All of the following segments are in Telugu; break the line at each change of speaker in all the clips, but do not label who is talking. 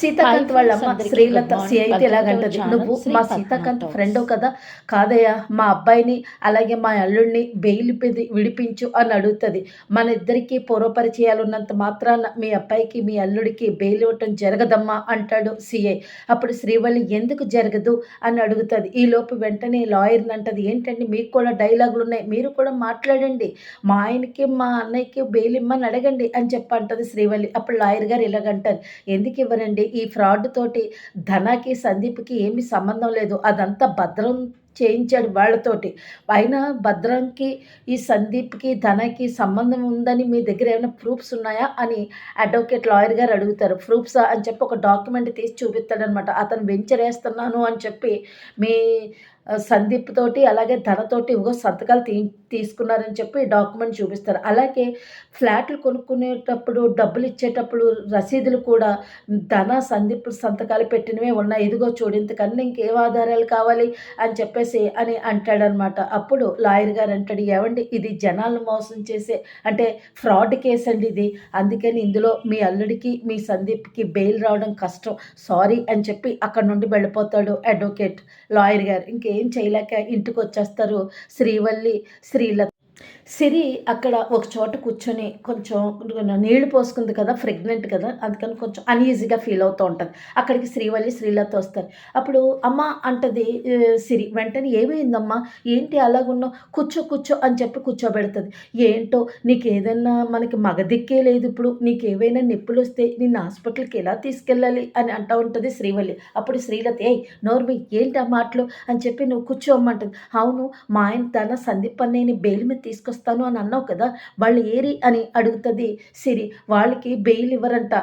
సీతాకాంత్ వాళ్ళ అమ్మ శ్రీలత సిఐటి ఎలాగంటది? నువ్వు మా సీతాకాంత్ ఫ్రెండ్ కదా? కాదయ్యా మా అబ్బాయిని అలాగే మా అల్లుడిని బెయిల్ విడిపించు అని అడుగుతుంది. మన ఇద్దరికి పూర్వపరిచయాలు ఉన్నంత మాత్రాన మీ అబ్బాయికి మీ అల్లుడికి బెయిల్ ఇవ్వటం జరగదమ్మా అంటాడు సిఐ. అప్పుడు శ్రీవల్లి ఎందుకు జరగదు అని అడుగుతుంది. ఈ లోపు వెంటనే లాయర్ని అంటది. ఏంటండి మీకు కూడా డైలాగులు ఉన్నాయి. మీరు కూడా మాట్లాడండి. మా ఆయనకి మా అన్నయ్యకి బెయిల్ ఇమ్మని అడగండి అని చెప్పి అంటది శ్రీవల్లి. అప్పుడు లాయర్ గారు ఇలాగంటారు ఎందుకు ఇవ్వరండి? ఈ ఫ్రాడ్ తోటి ధనాకి సందీప్కి ఏమీ సంబంధం లేదు. అదంతా భద్రం చేయించాడు వాళ్ళతోటి. ఆయన భద్రంకి ఈ సందీప్కి ధనకి సంబంధం ఉందని మీ దగ్గర ఏమైనా ప్రూఫ్స్ ఉన్నాయా అని అడ్వకేట్ లాయర్ గారు అడుగుతారు. ప్రూఫ్స్ అని చెప్పి ఒక డాక్యుమెంట్ తీసి చూపిస్తాడనమాట. అతను వెంచర్ వేస్తున్నాను అని చెప్పి మీ సందీప్ తోటి అలాగే ధనతోటి ఇంకో సంతకాలు తీ తీసుకున్నారని చెప్పి డాక్యుమెంట్ చూపిస్తారు. అలాగే ఫ్లాట్లు కొనుక్కునేటప్పుడు డబ్బులు ఇచ్చేటప్పుడు రసీదులు కూడా ధన సందీప్ సంతకాలు పెట్టినవే ఉన్నాయి. ఇదిగో చూడు ఇంతకన్నా ఇంకేం ఆధారాలు కావాలి? అని చెప్పేసి అని అంటాడనమాట. అప్పుడు లాయర్ గారు అంటాడు ఏమండి ఇది జనాలను మోసం చేసే అంటే ఫ్రాడ్ కేసు అండి ఇది. అందుకని ఇందులో మీ అల్లుడికి మీ సందీప్కి బెయిల్ రావడం కష్టం. సారీ అని చెప్పి అక్కడ నుండి వెళ్ళిపోతాడు అడ్వకేట్ లాయర్ గారు. ఇంకేం చేయలేక ఇంటికి వచ్చేస్తారు శ్రీవల్లి శ్రీలత సిరి అక్కడ ఒక చోట కూర్చొని కొంచెం నీళ్ళు పోసుకుంది కదా ప్రెగ్నెంట్ కదా అందుకని కొంచెం అన్ఈజీగా ఫీల్ అవుతూ ఉంటుంది. అక్కడికి శ్రీవల్లి శ్రీలత వస్తారు. అప్పుడు అమ్మ అంటది సిరి వెంటనే ఏమైందమ్మా? ఏంటి అలాగున్నావు? కూర్చో కూర్చో అని చెప్పి కూర్చోబెడుతుంది. ఏంటో నీకు ఏదైనా మనకి మగదిక్కే లేదు ఇప్పుడు. నీకు ఏవైనా నొప్పులు వస్తే నిన్ను హాస్పిటల్కి ఎలా తీసుకెళ్ళాలి? అని అంటూ ఉంటుంది శ్రీవల్లి అప్పుడు శ్రీలత ఏయ్ నోర్మి ఏంటి ఆ మాటలు? అని చెప్పి నువ్వు కూర్చోమ్మంటుంది అవును మా ఆయన తన సందీప్ అన్నయ్యని బెయిల్ మీద తీసుకొస్తాను వస్తాను అని అన్నావు కదా వాళ్ళు ఏరి అని అడుగుతుంది సిరి. వాళ్ళకి బెయిల్ ఇవ్వరంట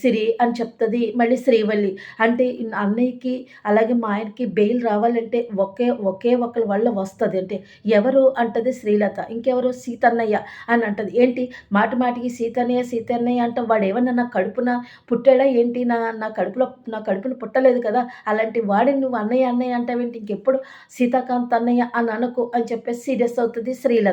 సిరి అని చెప్తుంది మళ్ళీ శ్రీవల్లి. అంటే అన్నయ్యకి అలాగే మా ఆయనకి బెయిల్ రావాలంటే ఒకే ఒకే ఒకరి వల్ల వస్తుంది. అంటే ఎవరు అంటది శ్రీలత ఇంకెవరు సీతన్నయ్య అని అంటది. ఏంటి? మాటి మాటికి సీతన్నయ్య సీతన్నయ్య అంటే వాడు ఏమన్నా నా కడుపున పుట్టాడా ఏంటి? నా నా కడుపులో నా కడుపున పుట్టలేదు కదా అలాంటి వాడిని నువ్వు అన్నయ్య అన్నయ్య అంటావేంటి? ఇంకెప్పుడు సీతాకాంత్ అన్నయ్య అని అనుకో అని చెప్పేసి సీరియస్ అవుతుంది శ్రీలత.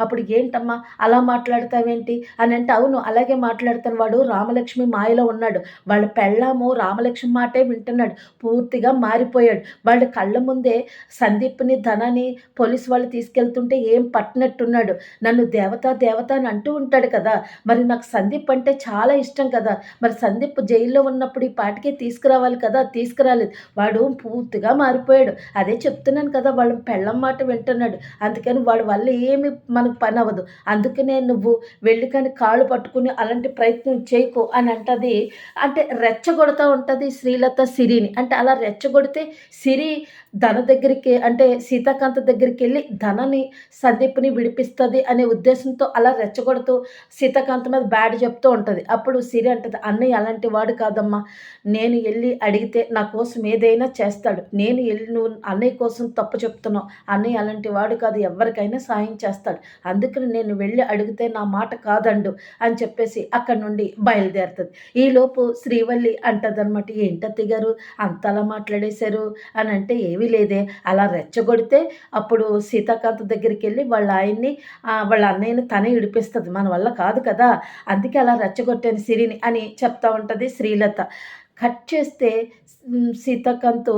అప్పుడు ఏంటమ్మా? అలా మాట్లాడతావేంటి? అని అంటే అవును అలాగే మాట్లాడతాను. వాడు రామలక్ష్మి మాయలో ఉన్నాడు. వాళ్ళ పెళ్ళాము రామలక్ష్మి మాటే వింటున్నాడు. పూర్తిగా మారిపోయాడు. వాళ్ళ కళ్ళ ముందే సందీప్ని ధనాన్ని పోలీసు వాళ్ళు తీసుకెళ్తుంటే ఏం పట్టినట్టున్నాడు. నన్ను దేవత దేవత అని అంటూ ఉంటాడు కదా. మరి నాకు సందీప్ అంటే చాలా ఇష్టం కదా. మరి సందీప్ జైల్లో ఉన్నప్పుడు ఈ పాటికి తీసుకురావాలి కదా? తీసుకురాలేదు. వాడు పూర్తిగా మారిపోయాడు. అదే చెప్తున్నాను కదా వాళ్ళ పెళ్ళం మాట వింటున్నాడు. అందుకని వాడి వల్ల ఏమి మనకు పని అవ్వదు. అందుకనే నువ్వు వెళ్ళి కానీ కాళ్ళు పట్టుకుని అలాంటి ప్రయత్నం చేయకు అని అంటది. అంటే రెచ్చగొడతా ఉంటుంది శ్రీలత సిరిని. అంటే అలా రెచ్చగొడితే సిరి ధన దగ్గరికి అంటే సీతాకాంత దగ్గరికి వెళ్ళి ధనని సందీప్ని విడిపిస్తుంది అనే ఉద్దేశంతో అలా రెచ్చగొడుతూ సీతాకాంత మీద బ్యాడ్ చెప్తూ ఉంటుంది. అప్పుడు సిరి అంటది అన్నయ్య అలాంటి వాడు కాదమ్మా. నేను వెళ్ళి అడిగితే నా కోసం ఏదైనా చేస్తాడు. నేను వెళ్ళి నువ్వు అన్నయ్య కోసం తప్పు చెప్తున్నావు. అన్నయ్య అలాంటి వాడు కాదు. ఎవరికైనా సాయం చేస్తాడు. అందుకని నేను వెళ్ళి అడిగితే నా మాట కాదండు అని చెప్పేసి అక్కడి నుండి బయలుదేరుతుంది. ఈలోపు శ్రీవల్లి అంటదనమాట ఏంటత్తి గారు అంతలా మాట్లాడేశారు? అని అంటే ఏమి లేదే. అలా రెచ్చగొడితే అప్పుడు సీతాకాంత దగ్గరికి వెళ్ళి వాళ్ళ ఆయన్ని వాళ్ళ అన్నయ్యని తనే ఇడిపిస్తుంది. మన వల్ల కాదు కదా. అందుకే అలా రెచ్చగొట్టాను సిరిని అని చెప్తా ఉంటుంది శ్రీలత. కట్ చేస్తే సీతాకాంత్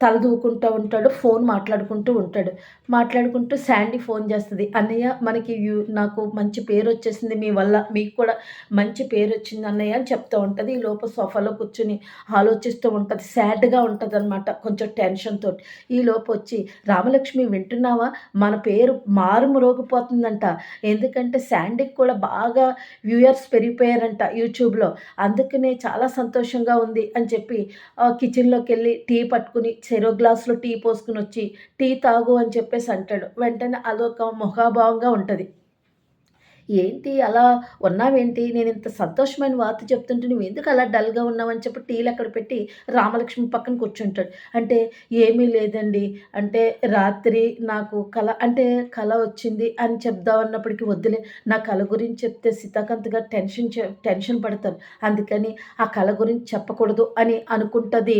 తల దూకుంటూ ఉంటాడు ఫోన్ మాట్లాడుకుంటూ ఉంటాడు. మాట్లాడుకుంటూ శాండీ ఫోన్ చేస్తుంది. అన్నయ్య మనకి నాకు మంచి పేరు వచ్చేసింది మీ వల్ల మీకు కూడా మంచి పేరు వచ్చింది అన్నయ్య అని చెప్తూ ఉంటుంది. ఈ లోపల సోఫాలో కూర్చుని ఆలోచిస్తూ ఉంటుంది. సాడ్గా ఉంటుంది అనమాట కొంచెం టెన్షన్తో ఈ లోపు వచ్చి రామలక్ష్మి వింటున్నావా? మన పేరు మారుమరోగిపోతుందంట. ఎందుకంటే శాండీకి కూడా బాగా వ్యూయర్స్ పెరిగిపోయారంట యూట్యూబ్లో. అందుకనే చాలా సంతోషంగా ఉంది అని చెప్పి ఆ, కిచెన్లోకి వెళ్ళి టీ పట్టుకుని చెరో గ్లాసులో టీ పోసుకుని వచ్చి టీ తాగు అని చెప్పేసి అంటాడు. వెంటనే అదొక ముఖాభావంగా ఉంటుంది. ఏంటి అలా ఉన్నావేంటి? నేను ఇంత సంతోషమైన వార్త చెప్తుంటే నువ్వు ఎందుకు అలా డల్గా ఉన్నావని చెప్పి టీలు అక్కడ పెట్టి రామలక్ష్మి పక్కన కూర్చుంటాడు. అంటే ఏమీ లేదండి. అంటే రాత్రి నాకు కళ అంటే కళ వచ్చింది అని చెప్దామన్నప్పటికీ వద్దులే. నా కళ గురించి చెప్తే సీతాకాంత్గా టెన్షన్ టెన్షన్ పడతారు. అందుకని ఆ కళ గురించి చెప్పకూడదు అని అనుకుంటుంది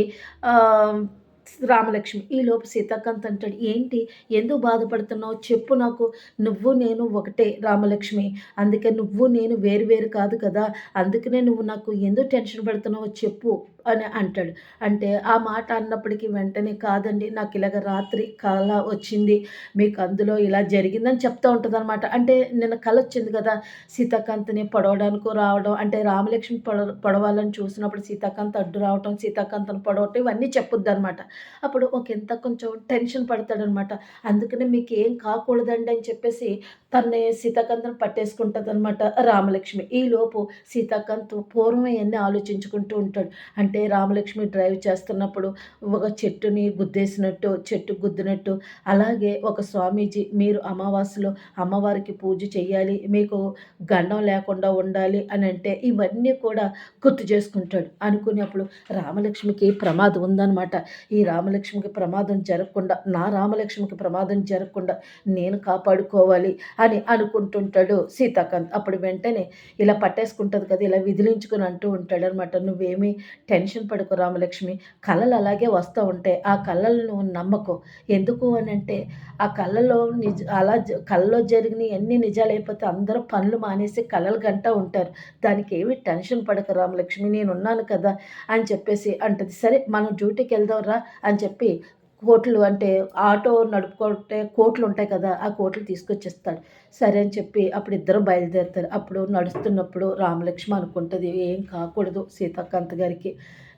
రామలక్ష్మి ఈలోపు సీతాకాంత్ అంటాడు ఏంటి? ఎందుకు బాధపడుతున్నావు? చెప్పు నాకు. నువ్వు నేను ఒకటే రామలక్ష్మి. అందుకే నువ్వు నేను వేరు వేరు కాదు కదా. అందుకనే నువ్వు నాకు ఎందుకు టెన్షన్ పడుతున్నావో చెప్పు అని అంటాడు. అంటే ఆ మాట అన్నప్పటికీ వెంటనే కాదండి నాకు ఇలాగ రాత్రి కళ వచ్చింది. మీకు అందులో ఇలా జరిగిందని చెప్తూ ఉంటుంది అనమాట అంటే నిన్న కళ వచ్చింది కదా సీతాకాంత్ని పొడవడానికి రావడం అంటే రామలక్ష్మి పొడ పొడవాలని చూసినప్పుడు సీతాకాంత్ అడ్డు రావడం సీతాకాంత్ను పొడవటం ఇవన్నీ చెప్పొద్దు అనమాట అప్పుడు ఒక ఎంత కొంచెం టెన్షన్ పడతాడనమాట. అందుకనే మీకు ఏం కాకూడదండి అని చెప్పేసి తన్ని సీతాకాంతం పట్టేసుకుంటుంది అనమాట రామలక్ష్మి ఈలోపు సీతాకాంత్ పూర్వం అన్నీ ఆలోచించుకుంటూ ఉంటాడు. అంటే రామలక్ష్మి డ్రైవ్ చేస్తున్నప్పుడు ఒక చెట్టుని గుద్దేసినట్టు చెట్టు గుద్దినట్టు అలాగే ఒక స్వామీజీ మీరు అమావాస్యలో అమ్మవారికి పూజ చేయాలి మీకు గండం లేకుండా ఉండాలి అని అంటే ఇవన్నీ కూడా గుర్తు చేసుకుంటాడు. అనుకునేప్పుడు రామలక్ష్మికి ప్రమాదం ఉందన్నమాట ఈ రామలక్ష్మికి ప్రమాదం జరగకుండా నా రామలక్ష్మికి ప్రమాదం జరగకుండా నేను కాపాడుకోవాలి అని అనుకుంటుంటాడు సీతాకాంత్. అప్పుడు వెంటనే ఇలా పట్టేసుకుంటుంది కదా ఇలా విదిలించుకుని అంటూ ఉంటాడు అనమాట నువ్వేమీ టెన్షన్ పడుకో రామలక్ష్మి కళలు అలాగే వస్తూ ఉంటాయి. ఆ కళలను నువ్వు నమ్మకు. ఎందుకు అని అంటే ఆ కళలో నిజ అలా కళలో జరిగిన ఎన్ని నిజాలైపోతే అందరూ పనులు మానేసి కళలు గంట ఉంటారు. దానికి ఏమి టెన్షన్ పడక రామలక్ష్మి నేను ఉన్నాను కదా అని చెప్పేసి అంటది. సరే మనం డ్యూటీకి వెళ్దాం రా అని చెప్పి కోట్లు అంటే ఆటో నడుపుకుంటే కోట్లు ఉంటాయి కదా ఆ కోట్లు తీసుకొచ్చేస్తాడు. సరే అని చెప్పి అప్పుడు ఇద్దరు బయలుదేరుతారు. అప్పుడు నడుస్తున్నప్పుడు రామలక్ష్మి అనుకుంటుంది ఏం కాకూడదు సీతాకాంత్ గారికి.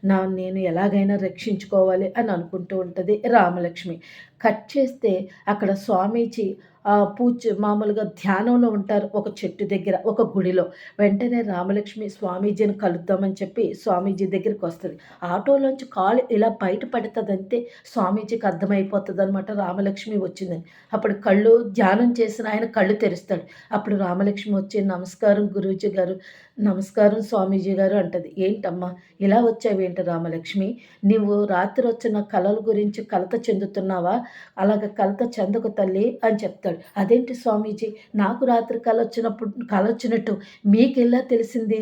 నా నేను ఎలాగైనా రక్షించుకోవాలి అని అనుకుంటూ ఉంటుంది రామలక్ష్మి. కట్ చేస్తే అక్కడ స్వామీజీ పూజ మామూలుగా ధ్యానంలో ఉంటారు ఒక చెట్టు దగ్గర ఒక గుడిలో. వెంటనే రామలక్ష్మి స్వామీజీని కలుద్దామని చెప్పి స్వామీజీ దగ్గరికి వస్తుంది. ఆటోలోంచి కాలు ఇలా బయట పడుతుందంటే స్వామీజీకి అర్థమైపోతుంది అనమాట రామలక్ష్మి వచ్చిందని. అప్పుడు కళ్ళు ధ్యానం చేసిన ఆయన కళ్ళు తెరుస్తాడు. అప్పుడు రామలక్ష్మి వచ్చి నమస్కారం గురూజీ గారు. నమస్కారం స్వామీజీ గారు అంటది. ఏంటమ్మా? ఇలా వచ్చావేంటి రామలక్ష్మి? నువ్వు రాత్రి వచ్చిన కళల గురించి కలత చెందుతున్నావా? అలాగ కలత చెందకు తల్లి అని చెప్తాడు. అదేంటి స్వామీజీ? నాకు రాత్రి కళ వచ్చినప్పుడు కళ వచ్చినట్టు మీకు ఎలా తెలిసింది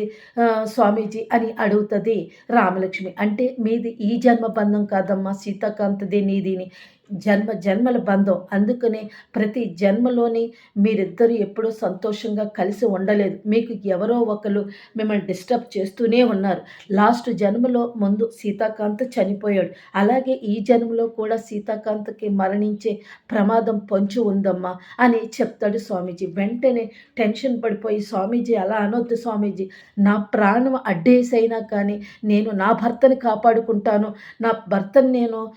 స్వామీజీ అని అడుగుతుంది రామలక్ష్మి. అంటే మీది ఈ జన్మ బంధం కాదమ్మా సీతాకాంతది నీదిని. జన్మ జన్మల బంధం. అందుకనే ప్రతి జన్మలోని మీరిద్దరూ ఎప్పుడూ సంతోషంగా కలిసి ఉండలేదు. మీకు ఎవరో ఒకరు మిమ్మల్ని డిస్టర్బ్ చేస్తూనే ఉన్నారు. లాస్ట్ జన్మలో ముందు సీతాకాంత్ చనిపోయాడు. అలాగే ఈ జన్మలో కూడా సీతాకాంత్కి మరణించే ప్రమాదం పొంచి ఉందమ్మా అని చెప్తాడు స్వామీజీ. వెంటనే టెన్షన్ పడిపోయి స్వామీజీ అలా అనొద్దు స్వామీజీ. నా ప్రాణం అడ్డేసైనా కానీ నేను నా భర్తని కాపాడుకుంటాను. నా భర్తను నేను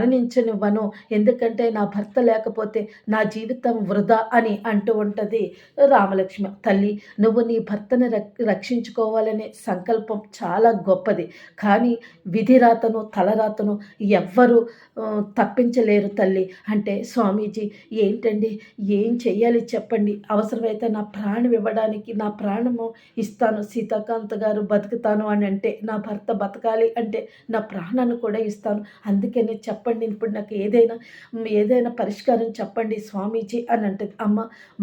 మరణించనివ్వను. ఎందుకంటే నా భర్త లేకపోతే నా జీవితం వృధా అని అంటూ ఉంటుంది రామలక్ష్మి. తల్లి నువ్వు నీ భర్తను రక్షించుకోవాలనే సంకల్పం చాలా గొప్పది. కానీ విధిరాతను తలరాతను ఎవ్వరు తప్పించలేరు తల్లి. అంటే స్వామీజీ ఏంటండి? ఏం చెయ్యాలి చెప్పండి. అవసరమైతే నా ప్రాణం ఇవ్వడానికి నా ప్రాణము ఇస్తాను. సీతాకాంత్ గారు బతుకుతాను అని అంటే నా భర్త బతకాలి అంటే నా ప్రాణాన్ని కూడా ఇస్తాను. అందుకనే చెప్పండి. చెప్పండి ఇప్పుడు నాకు ఏదైనా ఏదైనా పరిష్కారం చెప్పండి స్వామీజీ అని అంటది. అమ్మ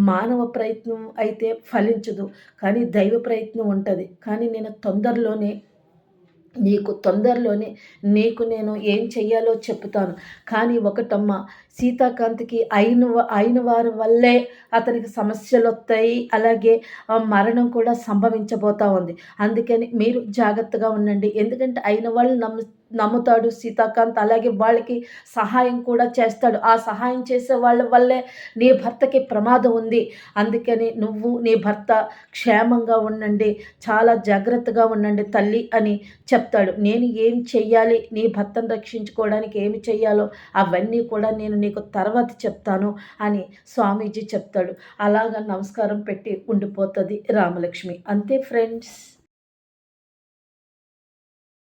మానవ ప్రయత్నం అయితే ఫలించదు కానీ దైవ ప్రయత్నం ఉంటుంది. కానీ నేను తొందరలోనే నీకు తొందరలోనే నీకు నేను ఏం చెయ్యాలో చెప్తాను. కానీ ఒకటమ్మ సీతాకాంత్కి అయిన అయిన వారి వల్లే అతనికి సమస్యలు వస్తాయి అలాగే మరణం కూడా సంభవించబోతా ఉంది. అందుకని మీరు జాగ్రత్తగా ఉండండి. ఎందుకంటే అయిన వాళ్ళు నమ్ము నమ్ముతాడు సీతాకాంత్. అలాగే వాళ్ళకి సహాయం కూడా చేస్తాడు. ఆ సహాయం చేసే వాళ్ళ వల్లే నీ భర్తకి ప్రమాదం ఉంది. అందుకని నువ్వు నీ భర్త క్షేమంగా ఉండండి. చాలా జాగ్రత్తగా ఉండండి తల్లి అని చెప్తాడు. నేను ఏం చెయ్యాలి? నీ భర్తను రక్షించుకోవడానికి ఏమి చెయ్యాలో అవన్నీ కూడా నేను నీకు తర్వాత చెప్తాను అని స్వామీజీ చెప్తాడు. అలాగా నమస్కారం పెట్టి ఉండిపోతుంది రామలక్ష్మి. అంతే ఫ్రెండ్స్